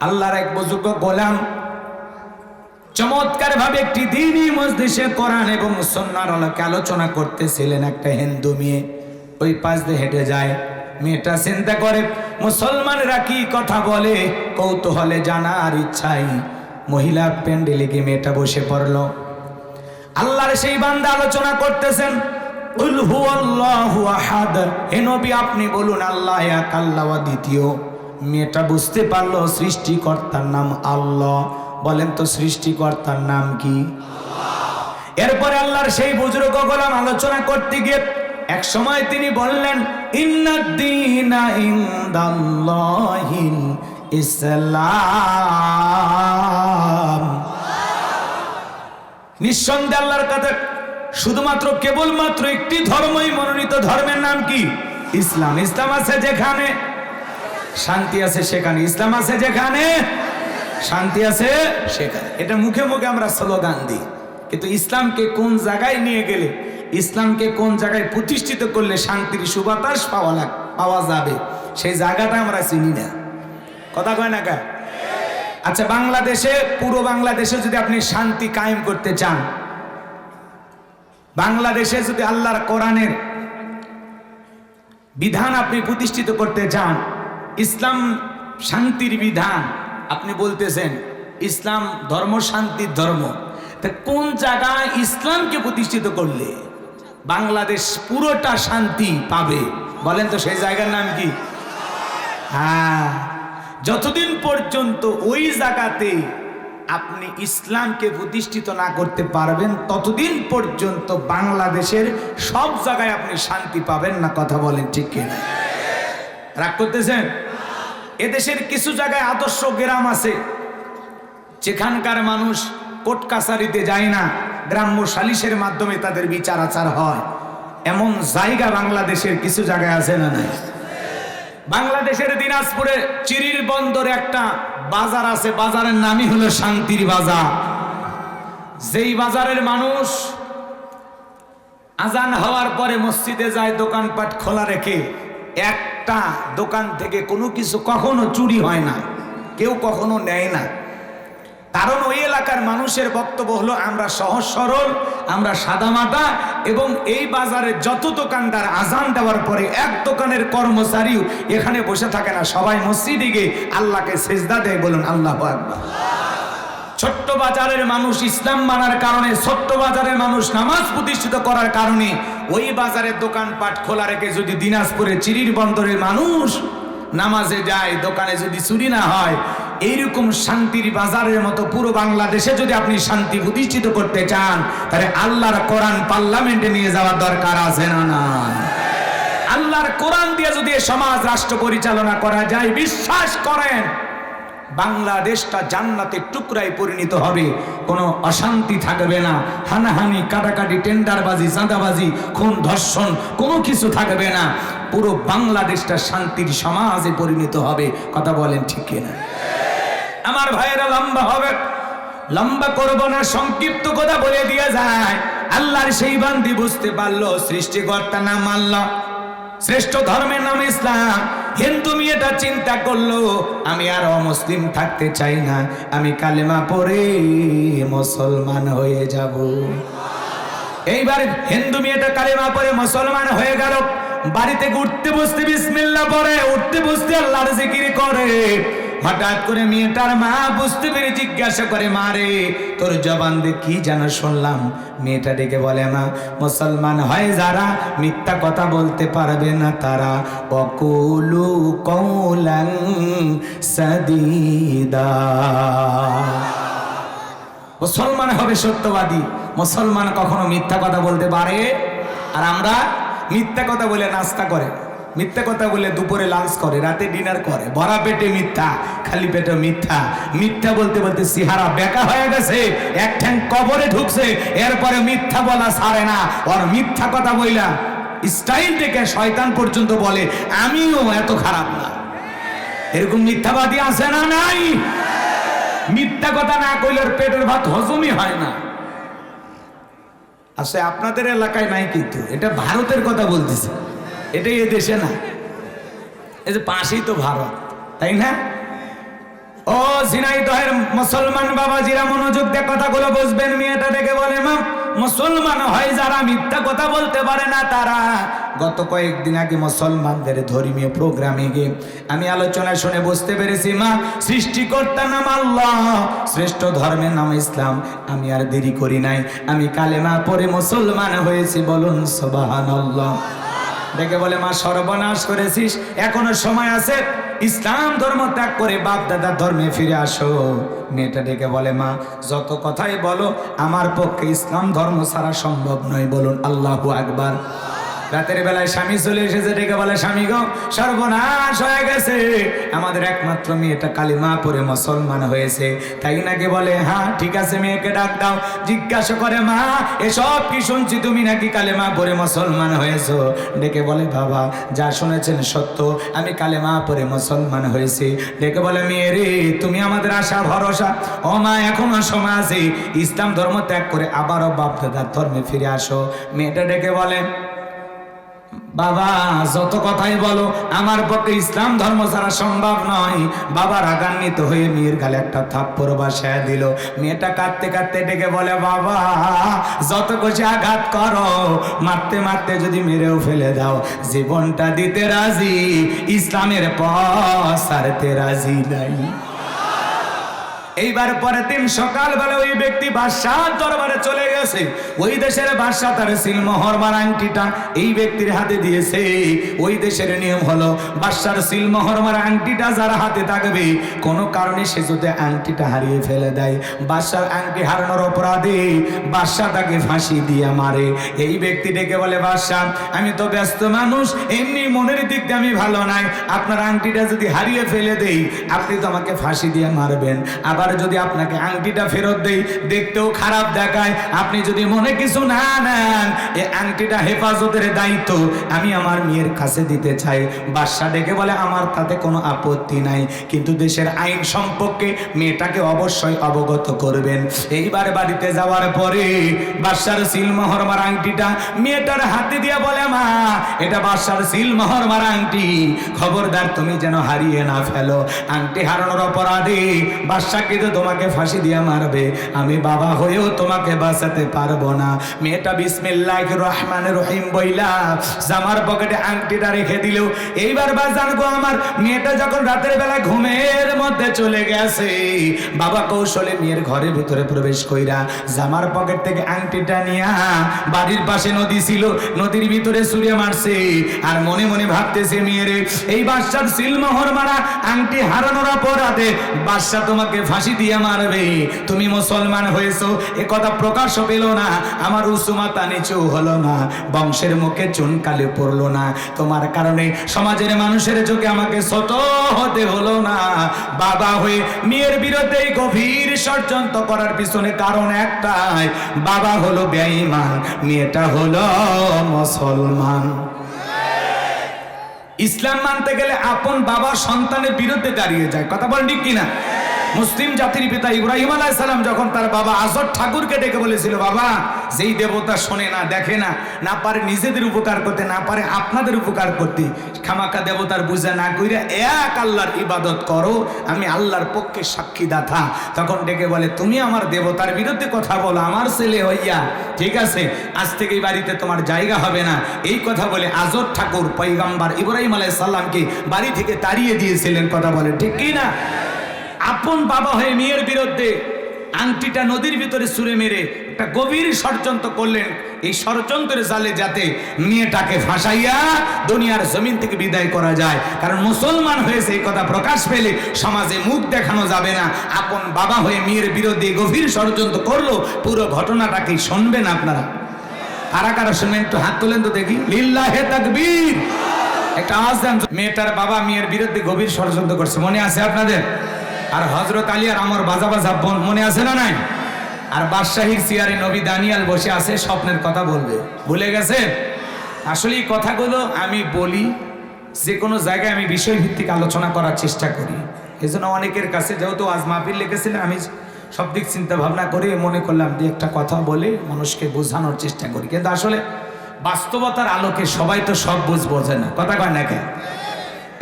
আল্লাহর এক বুজুর্গ গোলাম চমৎকার ভাবে একটি দিনই মসজিদে কোরআন এবং সন্ন্যার আলোকে আলোচনা করতেছিলেন একটা হিন্দু মেয়ে। ওই পাশ দিয়ে হেঁটে যায়। মেয়েটা চিন্তা করে, মুসলমানরা কি কথা বলে? কৌতূহলে জানার ইচ্ছাই মহিলা প্যান্ডেলে গিয়ে মেয়েটা বসে পড়ল। আল্লাহর সেই বান্দা আলোচনা করতেছেন আপনি বলুন, আল্লাহ এক, আল্লাহ দ্বিতীয়। মেয়েটা বুঝতে পারল সৃষ্টিকর্তার নাম আল্লাহ। বলেন তো সৃষ্টিকর্তার নাম কি? এরপরে আল্লাহর সেই বুজুর্গ গোলাম আলোচনা করতে গিয়ে এক সময় তিনি বললেন ইসলাম। নিঃসন্দেহে আল্লাহর কাছে শুধুমাত্র কেবলমাত্র একটি ধর্মই মনোনীত ধর্মের নাম কি? ইসলাম। ইসলাম আছে যেখানে শান্তি আছে সেখানে, ইসলাম আছে যেখানে, শান্তি আছে সেখানে। এটা মুখে মুখে আমরা স্লোগান দিই। কিন্তু ইসলামকে কোন জায়গায় নিয়ে গেলে, ইসলামকে কোন জায়গায় প্রতিষ্ঠিত করলে শান্তির সুবাতাস পাওয়া লাগ, পাওয়া যাবে, সেই জায়গাটা আমরা চিনি না। কথা কয় না কা আচ্ছা বাংলাদেশে, পুরো বাংলাদেশে যদি আপনি শান্তি কায়েম করতে চান, বাংলাদেশে যদি আল্লাহর কোরআনের বিধান আপনি প্রতিষ্ঠিত করতে চান ইসলাম শান্তির বিধান, আপনি বলতেছেন, ইসলাম ধর্ম শান্তির ধর্ম। তা কোন জায়গায় ইসলামকে প্রতিষ্ঠিত করলে বাংলাদেশ পুরোটা শান্তি পাবে? বলেন তো, সেই জায়গার নাম কি? হ্যাঁ। যতদিন পর্যন্ত ওই জায়গাতে আপনি ইসলামকে প্রতিষ্ঠিত না করতে পারবেন, ততদিন পর্যন্ত বাংলাদেশের সব জায়গায় আপনি শান্তি পাবেন না, কথা বলেন ঠিক কিনা? রাগ করতেছেন? এদেশের কিছু জায়গায় আদর্শ গ্রাম আছে। যেখানকার মানুষ কোর্ট কাছারিতে যায় না, গ্রাম্য সালিশের মাধ্যমে তাদের বিচার আচার হয়। এমন জায়গা বাংলাদেশের কিছু জায়গায় আছে না নাই? বাংলাদেশের দিনাজপুরে চিরির বন্দরে একটা বাজার আছে, বাজারের নামই হলো শান্তির বাজার। যেই বাজারের মানুষ আজান হওয়ার পরে মসজিদে যায়, দোকানপাট খোলা রেখে একটা দোকান থেকে কোনো কিছু কখনো চুরি হয় না, কেউ কখনো নেয় না। কারণ ওই এলাকার মানুষের বক্তব্য হলো, আমরা সহজ সরল, আমরা সাদামাটা এবং এই বাজারে যত দোকানদার আজান দেওয়ার পরে এক দোকানের কর্মচারীও এখানে বসে থাকে না। সবাই মসজিদে গিয়ে আল্লাহকে সেজদা দেয় বলুন, আল্লাহ আকবার। ছোট্ট বাজারের মানুষ ইসলাম মানার কারণে, ছোট্ট বাজারের মানুষ নামাজ প্রতিষ্ঠিত করার কারণে, ওই বাজারের দোকানপাট খোলা রেখে যদি দিনাজপুরে চিরির বন্দরের মানুষ নামাজে যায়, দোকানে যদি চুরি না হয়, এইরকম শান্তির বাজারের মতো পুরো বাংলাদেশে যদি আপনি শান্তি প্রতিষ্ঠিত করতে চান, তাহলে আল্লাহর কোরআন পার্লামেন্টে নিয়ে যাওয়ার দরকার আছে না না আল্লাহর কোরআন দিয়ে যদি সমাজ রাষ্ট্র পরিচালনা করা যায়, বিশ্বাস করেন। বাংলাদেশটা জান্নাতের টুকরায় পরিণত হবে। কোনো অশান্তি থাকবে না। হানাহানি, কাটাকাটি, টেন্ডারবাজি, চাঁদাবাজি, খুন, ধর্ষণ, কোনো কিছু থাকবে না। পুরো বাংলাদেশটা শান্তির সমাজে পরিণত হবে। কথা বলেন ঠিক কিনা? আমার ভাইয়েরা, লম্বা হবে। লম্বা করব না, সংক্ষিপ্ত কথা বলে দিয়ে যায়। আল্লাহর সেই বান্দি বুঝতে পারল, সৃষ্টিকর্তা নাম আল্লাহ। শ্রেষ্ঠ ধর্মের নাম ইসলাম। হিন্দু মেয়েটা চিন্তা করল? আমি আর অমুসলিম থাকতে চাই না। আমি কালেমা পরে মুসলমান হয়ে যাব। এইবার হিন্দু মেয়েটা কালেমা পরে মুসলমান হয়ে গেল। বাড়িতে উঠতে বসতে বিসমিল্লা পড়ে, উঠতে বসতে আল্লাহর জিকির করে। হঠাৎ করে মেয়েটার মা বুঝতে পেরে জিজ্ঞাসা করে, মা রে, তোর জবান দিয়ে কি যেন শুনলাম? মেয়েটা ডেকে বলে, মা, মুসলমান হয় যারা মিথ্যা কথা বলতে পারবে না তারা। অকুলু কৌলাং সাদিদা। মুসলমান হবে সত্যবাদী। মুসলমান কখনো মিথ্যা কথা বলতে পারে? আর আমরা মিথ্যা কথা বলে নাস্তা করে। মিথ্যা কথা বলে দুপুরে লাঞ্চ করে, রাতে ডিনার করে। ভরা পেটে মিথ্যা, খালি পেটে মিথ্যা। মিথ্যা বলতে বলতে সিহারা বেকা হয়ে গেছে, এক ঠ্যাং কবরে ঢুকছে, এরপরে মিথ্যা বলা ছাড়ে না। ওর মিথ্যা কথা বইলা স্টাইল থেকে শয়তান পর্যন্ত বলে, আমিও এত খারাপ না। এরকম মিথ্যাবাদী আছে না নাই? মিথ্যা কথা না কইলে পেটের ভাত হজমই হয় না। আসলে আপনাদের এলাকায় নাই কিন্তু, এটা ভারতের কথা বলতেছে। এটা এ দেশে না। এই যে পাশেই তো ভারত, তাই না? ও মুসলমান বাবাজিরা মনোযোগ দিয়ে কথাগুলো বুঝবেন, মেয়েটা ডেকে বলে, মা, মুসলমান হয় যারা মিথ্যা কথা বলতে পারে না তারা। গত কয়েকদিন আগে মুসলমানদের ধর্মীয় প্রোগ্রামে গিয়ে আমি আলোচনা শুনে বুঝতে পেরেছি, মা, সৃষ্টিকর্তা নাম আল্লাহ, শ্রেষ্ঠ ধর্মের নাম ইসলাম। আমি আর দেরি করি নাই, আমি কালেমা পরে মুসলমান হয়েছি, বলুন সুবহানাল্লাহ। ডেকে বলে, মা, সর্বনাশ করেছিস। এখনও সময় আছে। ইসলাম ধর্ম ত্যাগ করে বাপ দাদার ধর্মে ফিরে আসো। মেয়েটা ডেকে বলে, মা, যত কথাই বলো, আমার পক্ষে ইসলাম ধর্ম ছাড়া সম্ভব নয়। বলুন, আল্লাহ আকবার। রাতের বেলায় স্বামী চলে এসেছে, ডেকে বলে, স্বামী গো, সর্বনাশ হয়ে গেছে। আমাদের একমাত্র মেয়েটা কালিমা পরে মুসলমান হয়েছে। তাই নাকি বলে হ্যাঁ ঠিক আছে, মেয়েকে ডাক দাও। জিজ্ঞাসা করে, মা, এসব কি শুনছি? তুমি নাকি কালেমা পরে মুসলমান হয়েছো? ডেকে বলে, বাবা, যা শুনেছেন সত্য। আমি কালেমা পরে মুসলমান হয়েছি। ডেকে বলে মেয়ে রে তুমি আমাদের আশা, ভরসা। ও মা, এখনও আছে। ইসলাম ধর্ম ত্যাগ করে আবারও বাপ দাদার ধর্মে ফিরে আসো। মেয়েটা ডেকে বলে বাবা, যত কথাই বলো, আমার পক্ষে ইসলাম ধর্ম ছাড়া সম্ভব নয়। বাবা রাগান্বিত হয়ে মেয়ের গালে একটা থাপ্পড় বাসায় দিল। মেয়েটা কাঁদতে কাঁদতে ডেকে বলে, বাবা, যত খুশি আঘাত করো, মারতে মারতে যদি মেরেও ফেলে দাও, জীবনটা দিতে রাজি, ইসলামের পথ সারতে রাজি নাই। এইবার পরের দিন সকালবেলা ওই ব্যক্তি বাদশাহ দরবারে চলে গেছে। ওই দেশের বাদশাহ তার সিলমোহর বার আংটিটা এই ব্যক্তির হাতে দিয়েছে। ওই দেশের নিয়ম হলো বাদশার সিলমোহর মার আংটিটা যার হাতে থাকবে, কোনো কারণে সে যদি আংটিটা হারিয়ে ফেলে দেয় বাদশার আংটি হারানোর অপরাধে বাদশাহ তাকে ফাঁসি দিয়ে মারে। এই ব্যক্তি ডেকে বলে, বাদশাহ, আমি তো ব্যস্ত মানুষ, এমনি মনের দিক দিয়ে আমি ভালো নাই। আপনার আংটিটা যদি হারিয়ে ফেলে দেই, আপনি তো আমাকে ফাঁসি দিয়ে মারবেন। আবার যদি আপনাকে আংটিটা ফেরত দেই, দেখতেও খারাপ দেখায়। আপনি যদি মনে কিছু না নেন এই আংটিটা হেফাজতের দায়িত্ব আমি আমার মেয়ের কাছে দিতে চাই। বাদশাহ ডেকে বলে, আমার তাতে কোনো আপত্তি নাই। কিন্তু দেশের আইন সম্পর্কে মেয়েটাকে অবশ্যই অবগত করবেন। এইবার বাড়িতে যাওয়ার পরে বাদশার সিলমোহর মার আংটিটা মেয়েটার হাতে দিয়ে বলে, মা, এটা বাদশার সিলমোহর মার আংটি। খবরদার, তুমি যেন হারিয়ে না ফেলো। আংটি হারানোর অপরাধে বাদশাকে তো তোমাকে ফাঁসি দিয়ে মারবে। আমি বাবা হয়েও তোমাকে বাঁচাতে পারব না। মেয়েটা বিসমিল্লাহ রহমান রহিম বইলা জামার পকেটে আংটিটা রেখে দিল এইবার বা জানব আমার মেয়েটা যখন রাতের বেলা ঘুমের মধ্যে চলে গেছে। বাবা কৌশলে মেয়ের ঘরের ভিতরে প্রবেশ কইরা জামার পকেট থেকে আংটিটা নিয়া বাড়ির পাশে নদী ছিল, নদীর ভিতরে সুরে মারছে। আর মনে মনে ভাবতেছে মেয়েরে, এই বাদশার সিলমোহর মারা আংটি হারানোর অপরাধে বাদশা তোমাকে ফাঁসি দিয়ে মারবে তুমি মুসলমান হয়েছো, এ কথা প্রকাশ পেল না। আমার উসুমাতা নিচু হলো না, বংশের মুখে চুনকালে পড়ল না। তোমার কারণে সমাজের মানুষের চোখে আমাকে শত হতে হলো না। বাবা হয়ে মেয়ের বিরুদ্ধে গভীর ষড়যন্ত্র করার পিছনে কারণ একটাই, বাবা হলো বেঈমান, মেয়েটা হলো মুসলমান। ইসলাম মানতে গেলে আপন বাবা সন্তানের বিরুদ্ধে দাঁড়িয়ে যায়, কথা বলেন ঠিক কিনা? মুসলিম জাতির পিতা ইব্রাহিম আলাইহিস সালাম যখন তার বাবা আজর ঠাকুরকে ডেকে বলেছিল, বাবা, যেই দেবতা শোনে না, দেখে না না পারে নিজেদের উপকার করতে, না পারে আপনাদের উপকার করতে, খামাকা দেবতার বুঝা না কইরা এক আল্লাহর ইবাদত করো, আমি আল্লাহর পক্ষে সাক্ষী দাতা তখন ডেকে বলে, তুমি আমার দেবতার বিরুদ্ধে কথা বলো, আমার ছেলে হইয়া, ঠিক আছে, আজ থেকে এই বাড়িতে তোমার জায়গা হবে না। এই কথা বলে আজর ঠাকুর পৈগম্বার ইব্রাহিম আলাইহিস সালামকে বাড়ি থেকে তাড়িয়ে দিয়েছিলেন, কথা বলে, ঠিক কি না? আপন বাবা হয়ে মেয়ের বিরুদ্ধে আংটিটা নদীর ভিতরে সুরে মেরে একটা গভীর ষড়যন্ত্র করলেন। এই ষড়যন্ত্রের জালে যাতে মেয়েটাকে ফাঁসাইয়া দুনিয়ার জমিন থেকে বিদায় করা যায়। কারণ মুসলমান হয়েছে এই কথা প্রকাশ পেলে সমাজে মুখ দেখানো যাবে না। আপন বাবা হয়ে মেয়ের বিরুদ্ধে গভীর ষড়যন্ত্র করল, পুরো ঘটনাটাকে শুনবেন আপনারা। কারা কারা শুনবেন? একটু হাত তোলেন তো দেখি। লিল্লাহে তাকবীর। একটা আওয়াজ দেন মেয়েটার বাবা মেয়ের বিরুদ্ধে গভীর ষড়যন্ত্র করছে। মনে আছে আপনাদের? আর হজরত আলী আর আমার বাজা বাজা মনে আছে না নাই? আর বাদশাহীর চেয়ারে নবী দানিয়াল বসে আছে, স্বপ্নের কথা বলবে। ভুলে গেছে? আসলে এই কথাগুলো আমি বলি, যে কোনো জায়গায় আমি বিষয়ভিত্তিক আলোচনা করার চেষ্টা করি। এই জন্য অনেকের কাছে যেহেতু আজ মাহফিল লিখেছিলেন আমি সব দিক চিন্তা ভাবনা করে মনে করলাম যে একটা কথা বলে মানুষকে বোঝানোর চেষ্টা করি। কিন্তু আসলে বাস্তবতার আলোকে সবাই তো সব বুঝ বোঝে না। কথা কয় না কেন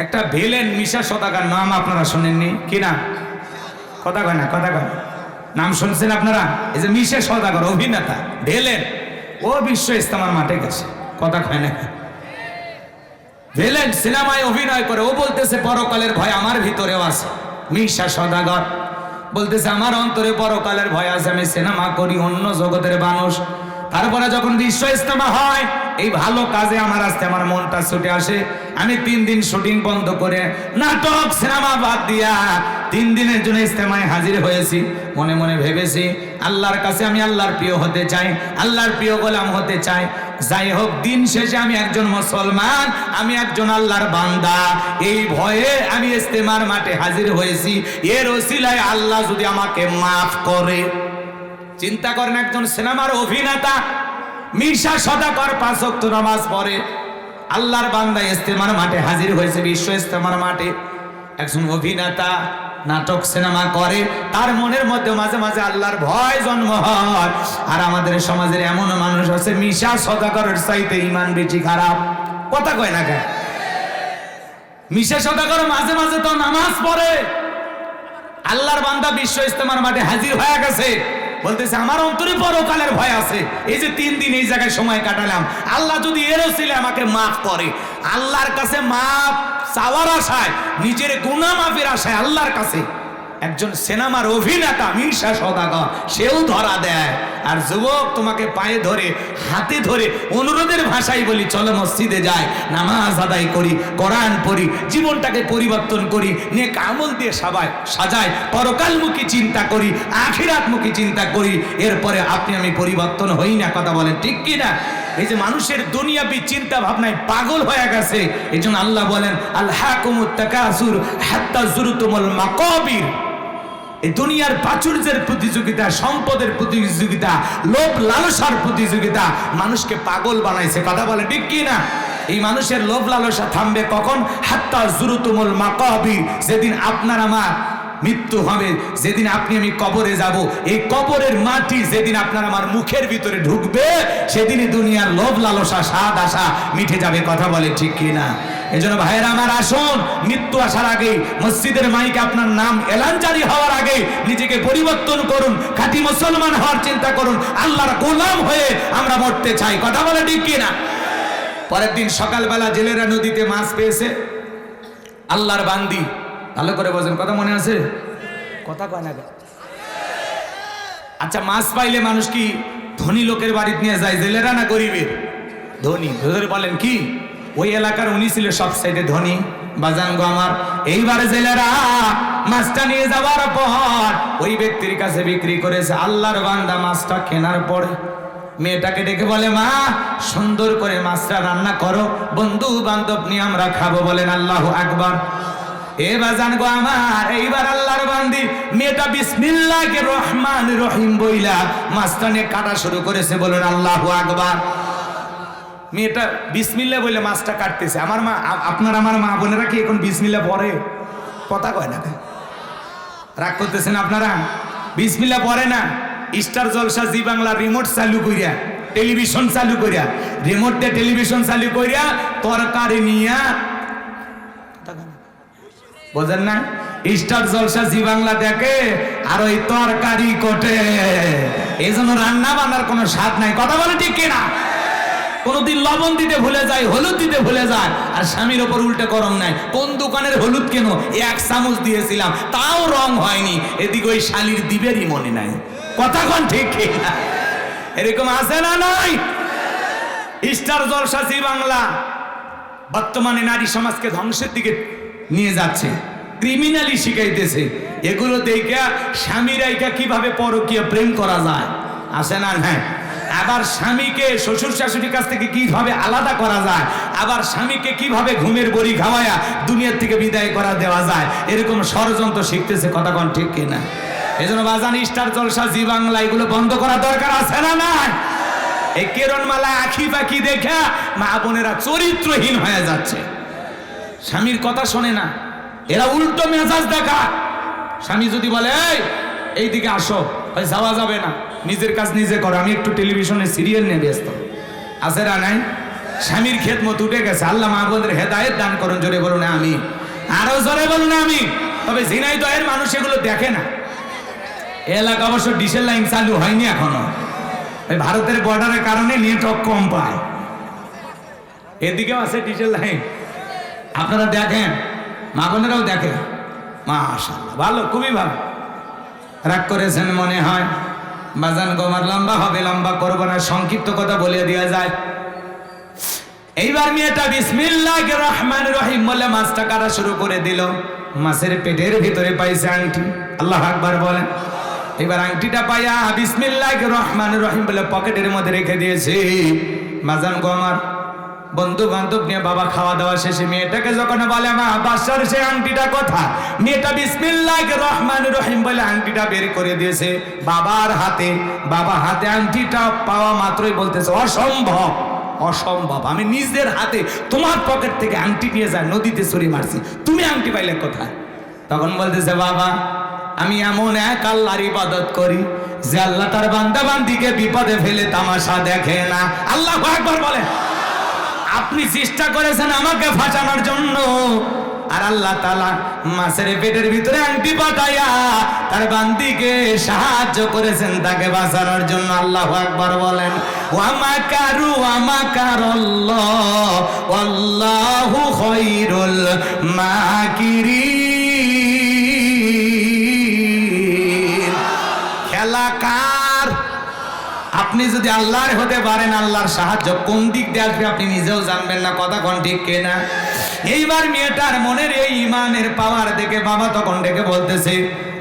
একটা ভেলেন মিশা সদাকার নাম আপনারা শোনেননি? কি না কথা কয় না, কথা কয়। নাম শুনছেন আপনারা? এই যে মিশা সদাগর, অভিনেতা ভেলেন ও বিশ্ব ইস্তেমার মাঠে গেছে। কথা কয় না। ভেলেন সিনেমায় অভিনয় করে, ও বলতেছে, পরকালের ভয় আমার ভিতরেও আছে। মিশা সদাগর বলতেছে, আমার অন্তরে পরকালের ভয় আছে, আমি সিনেমা করি, অন্য জগতের মানুষ তারপরে যখন বিশ্ব ইস্তেমা হয়, এই ভালো কাজে আমার আসতে আমার মনটা ছুটে আসে। আমি তিন দিন শুটিং বন্ধ করে নাটক, সিনেমা বাদ দিয়া তিন দিনের জন্য ইস্তেমায় হাজির হয়েছি। মনে মনে ভেবেছি, আল্লাহর কাছে আমি আল্লাহর প্রিয় হতে চাই, আল্লাহর প্রিয় গোলাম হতে চাই। যাই হোক, দিন শেষে আমি একজন মুসলমান, আমি একজন আল্লাহর বান্দা। এই ভয়ে আমি ইস্তেমার মাঠে হাজির হয়েছি। এর ওসিলায় আল্লাহ যদি আমাকে মাফ করে। চিন্তা করেন একজন সিনেমার অভিনেতা মির্ষা সদাকর পাঁচ ওয়াক্ত নামাজ পড়ে। আল্লাহর বান্দা ইস্তেমার মাঠে হাজির হয়েছে, বিশ্ব ইস্তেমার মাঠে। একজন অভিনেতা নাটক, সিনেমা করে, তার মনের মধ্যে মাঝে মাঝে আল্লাহর ভয় জন্ম হয়। আর আমাদের সমাজের এমন মানুষ আছে মিশা সদাকরের চাইতে ইমান বেশি খারাপ। কথা কয় না কেন? মিশা সদাকর মাঝে মাঝে তো নামাজ পড়ে। আল্লাহর বান্দা বিশ্ব ইস্তেমার মাঠে হাজির হয়ে গেছে। বলতেছে, আমার অন্তরে পরকালের ভয় আছে। এই যে তিন দিন এই জায়গায় সময় কাটালাম। আল্লাহ যদি এরও ছিলে আমাকে মাফ করে, আল্লাহর কাছে মাফ চাওয়ার আশায়, নিজের গুণা মাফের আশায় আল্লাহর কাছে একজন সিনেমার অভিনেতা মির্ষা সদাগর, সেও ধরা দেয়। আর যুবক তোমাকে পায়ে ধরে, হাতে ধরে অনুরোধের ভাষায় বলি, চলো মসজিদে যাই, নামাজ আদায় করি, কোরআন পড়ি, জীবনটাকে পরিবর্তন করি নিয়ে কামল দিয়ে সাবাই, সাজাই, পরকালমুখী চিন্তা করি, আখিরাতমুখী চিন্তা করি, এরপরে আপনি আমি পরিবর্তন হই না। কথা বলেন ঠিক কি না? এই যে মানুষের দুনিয়াবি চিন্তা ভাবনায় পাগল হয়ে গেছে। এই আল্লাহ বলেন আল্লাহ কুমুত্তাকাসুর হাত্তা জুরুতুমুল মাকাবির। এই দুনিয়ার প্রাচুর্যের প্রতিযোগিতা, সম্পদের প্রতিযোগিতা, লোভ লালসার প্রতিযোগিতা, মানুষকে পাগল বানাইছে। কথা বলে ঠিক কি না? এই মানুষের লোভ লালসা থামবে কখন? হাত্তা জুরুতুমুল মাকাবির যেদিন আপনার আমার মৃত্যু হবে, যেদিন আপনি আমি কবরে যাব, এই কবরের মাটি যেদিন আপনার আমার মুখের ভিতরে ঢুকবে, সেদিনই দুনিয়ার লোভ লালসা, স্বাদ আশা মিঠে যাবে। কথা বলে ঠিক কি না? এই জন্য ভাইয়েরা আমার আসুন, মৃত্যু আসার আগে মসজিদের মাইকে আপনার নাম এলান জারি হওয়ার আগে নিজেকে পরিবর্তন করুন, খাঁটি মুসলমান হওয়ার চিন্তা করুন, আল্লাহর গোলাম হয়ে আমরা মরতে চাই। কথা বলে ঠিক কি না পরের দিন সকালবেলা জেলেরা নদীতে মাছ পেয়েছে। আল্লাহর বান্দি। ভালো করে বোঝেন কথা মনে আছে? কথা কয় না কেন? আচ্ছা মাছ পাইলে মানুষ কি ধনী লোকের বাড়িতে নিয়ে যায়? জেলেরা না গরিবের? ধনী। বলেন কি? ওই এলাকার উনি ছিল সব সাইডে ধনী। বাজান গো আমার, এইবারে জেলেরা মাছটা নিয়ে যাওয়ার পর ওই ব্যক্তির কাছে বিক্রি করেছে আল্লাহর বান্দা মাছটা কেনার পরে। মেয়েটাকে ডেকে বলে, মা, সুন্দর করে মাছটা রান্না করো। বন্ধু বান্ধব নিয়ে আমরা খাব, বলেন আল্লাহ আকবার। এ বাজান গো আমার, এইবার আল্লাহর বান্দি, মেয়েটা বিসমিল্লাহকে রহমান রহিম বইলা মাছটা নিয়ে কাটা শুরু করেছে, বলেন আল্লাহ আকবার। মেয়েটা বিসমিল্লা বলে মাছটা কাটতেছে। আমার মা আপনার আমার মা বোনেরা কি এখন বিসমিল্লা পরে? কথা কয় না। রাগ করতেছেন আপনারা? বিসমিল্লা পরে না। Star Jalsha, Zee Bangla remote চালু করিয়া টেলিভিশন চালু করিয়া রিমোট দিয়ে টেলিভিশন চালু করিয়া তরকারি নিয়া বোঝেন না? স্টার জলসা, জি বাংলা দেখে আর ওই তরকারি কোটে। এই জন্য রান্না বান্নার কোনো স্বাদ নাই। কথা বলে ঠিক কিনা? কোনদিন লবণ দিতে ভুলে যায়, হলুদ দিতে ভুলে যায়, আর স্বামীর ওপর উল্টে গরম নাই। কোন দোকানের হলুদ কেন? এক চামচ দিয়েছিলাম, তাও রং হয়নি। এদিকে ওই শালির দিবেরই মনে নাই। কথা কোন ঠিক? এরকম আছে না নাই? স্টার জলসা জি বাংলা বর্তমানে নারী সমাজকে ধ্বংসের দিকে নিয়ে যাচ্ছে ক্রিমিনালি শিখাইতেছে। এগুলো দেখে স্বামীর আইকা কীভাবে পরকীয় প্রেম করা যায়? আসে না হ্যাঁ আবার স্বামীকে শ্বশুর শাশুড়ির কাছ থেকে কীভাবে আলাদা করা যায়? আবার স্বামীকে কীভাবে ঘুমের বড়ি খাওয়ায়া দুনিয়ার থেকে বিদায় করা দেওয়া যায়? এরকম ষড়যন্ত্র শিখতেছে কোন ঠিক কিনা এই জন্য বাজান, স্টার জলসা, জি বাংলা, এগুলো বন্ধ করা দরকার আছে না নাই? এই কেরণমালা আখি পাখি দেখা মা বোনেরা চরিত্রহীন হয়ে যাচ্ছে। স্বামীর কথা শোনে না। এরা উল্টো মেজাজ দেখা স্বামী যদি বলে, এই এই দিকে আসো যাওয়া যাবে না। নিজের কাজ নিজে করো, আমি একটু টেলিভিশনে সিরিয়াল নিয়ে ব্যস্ত। আছে না নাই? স্বামীর খেত মত উঠে গেছে। আল্লাহ মা বোনদের হেদায়ত দান করুন, জোরে বলুন আমি আরও জোরে বলুন আমি তবে ঝিনাই দয়ের মানুষ এগুলো দেখে না। এলাকা অবশ্য ডিসেল লাইন চালু হয়নি এখনও। ভারতের বর্ডারের কারণে নেটওয়ার্ক কম পায়। এদিকেও আছে ডিসেল লাইন আপনারা দেখেন? মা বোনেরাও দেখে। মাশাল্লাহ ভালো, খুবই ভালো। রাগ করেছেন মনে হয়। বাজান গোমার লম্বা হবে, লম্বা করব না, সংক্ষিপ্ত কথা বলে দেওয়া যায়। এইবার মেয়েটা বিসমিল্লাহ রহমান রহিম বলে মাছটা কাটা শুরু করে দিল। মাছের পেটের ভিতরে পাইছে আংটি। আল্লাহ আকবার বলেন। এবার আংটিটা পাইয়া বিসমিল্লাহ রহমান রহিম বলে পকেটের মধ্যে রেখে দিয়েছে। মাজান গো, আমার বন্ধু বান্ধব নিয়ে বাবা খাওয়া দাওয়া শেষে মেয়েটাকে যখন বলে, মা বাসার সে আংটিটা কথা মেয়েটা বিসমিল্লাহ রহমান রহিম বলে আংটিটা বের করে দিয়েছে বাবার হাতে। বাবা হাতে আংটিটা পাওয়া মাত্রই বলতেছে, অসম্ভব অসম্ভব। আমি নিজের হাতে তোমার পকেট থেকে আংটি নিয়ে যায়, নদীতে ছড়ি মারছি। তুমি আংটি পাইলে কোথায়? তখন বলতেছে, বাবা, আমি এমন এক আল্লাহর ইবাদত করি যে আল্লাহ তার বান্দা বান্দিকে বিপদে ফেলে তামাশা দেখে না। আল্লাহ একবার বলে। আপনি চেষ্টা করেছেন আমাকে ফাঁসানোর জন্য। আর আল্লাহ তালা মাছের পেটের ভিতরে আংটি পাঠাইয়া তার বান্দিকে সাহায্য করেছেন তাকে বাঁচানোর জন্য। আল্লাহ আকবার বলেন, ওয়ামাকারু ওয়ামাকার আল্লাহু খৈরুল মাকিরিন। আপনি যদি আল্লাহর হতে পারেন, আল্লাহর সাহায্য কোন দিক দিয়ে আসবে আপনি নিজেও জানবেন না, কথা কোন ঠিক কেনা এইবার মেয়েটার মনের এই ইমানের পাওয়ার দেখে বাবা তখন ডেকে বলতেছে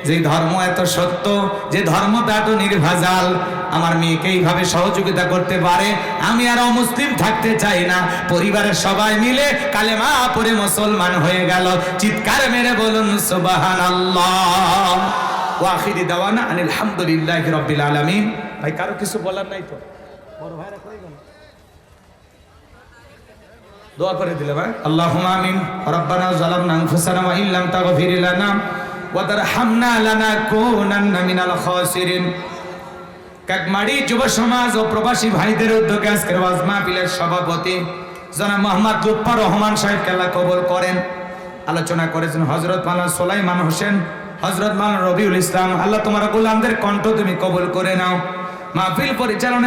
যে ধর্ম এত সত্য, যে ধর্মটা এত নির্ভাজাল, আমার মেয়েকে এইভাবে সহযোগিতা করতে পারে, আমি আর অমুসলিম থাকতে চাই না। পরিবারের সবাই মিলে কালেমা পরে মুসলমান হয়ে গেল। চিৎকার মেরে বলুন সুবাহান আল্লাহ ওয়াখিরি দাওয়ানা আনিল হামদুলিল্লাহ রব্বিল আলামিন। ভাই কারও কিছু বলার নাই তো? বড় ভাইরা কই গেল? দোয়া করে দিলে ভাই আল্লাহুম্মা আমিন। রব্বানা যালামনা আনফুসানা ওয়া ইল্লাম তাগফির লানা ওয়া তারহামনা লানাকুনান্না মিনাল খাসিরিন। কাকমাড়ি যুব সমাজ ও প্রবাসী ভাইদের উদ্যোগে আজকের ওয়াজ মাহফিলের সভাপতি জনাব মোহাম্মদ লুৎফর রহমান সাহেব কেলা কবুল করেন। আলোচনা করেছেন হজরত মাওলানা সোলাইমান হোসেন হজরত মাওলানা রবিউল ইসলাম। আল্লাহ তোমার গোলামদের কণ্ঠ তুমি কবুল করে নাও। মাহফিল পরিচালনা